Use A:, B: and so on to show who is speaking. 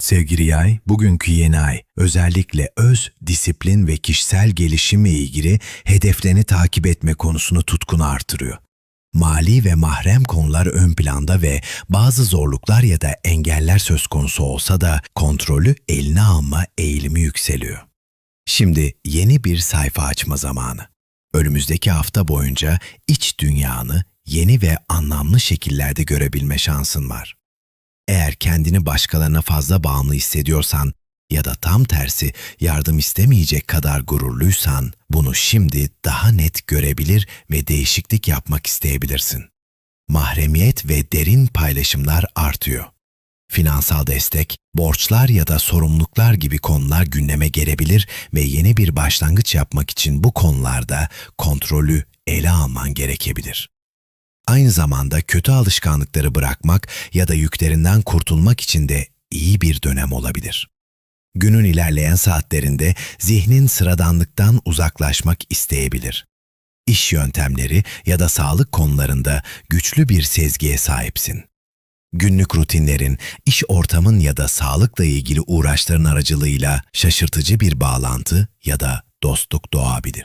A: Sevgili yay, bugünkü yeni ay özellikle öz, disiplin ve kişisel gelişimle ilgili hedeflerini takip etme konusunu tutkunu artırıyor. Mali ve mahrem konular ön planda ve bazı zorluklar ya da engeller söz konusu olsa da kontrolü eline alma eğilimi yükseliyor. Şimdi yeni bir sayfa açma zamanı. Önümüzdeki hafta boyunca iç dünyanı yeni ve anlamlı şekillerde görebilme şansın var. Eğer kendini başkalarına fazla bağımlı hissediyorsan ya da tam tersi yardım istemeyecek kadar gururluysan bunu şimdi daha net görebilir ve değişiklik yapmak isteyebilirsin. Mahremiyet ve derin paylaşımlar artıyor. Finansal destek, borçlar ya da sorumluluklar gibi konular gündeme gelebilir ve yeni bir başlangıç yapmak için bu konularda kontrolü ele alman gerekebilir. Aynı zamanda kötü alışkanlıkları bırakmak ya da yüklerinden kurtulmak için de iyi bir dönem olabilir. Günün ilerleyen saatlerinde zihnin sıradanlıktan uzaklaşmak isteyebilir. İş yöntemleri ya da sağlık konularında güçlü bir sezgiye sahipsin. Günlük rutinlerin, iş ortamın ya da sağlıkla ilgili uğraşların aracılığıyla şaşırtıcı bir bağlantı ya da dostluk doğabilir.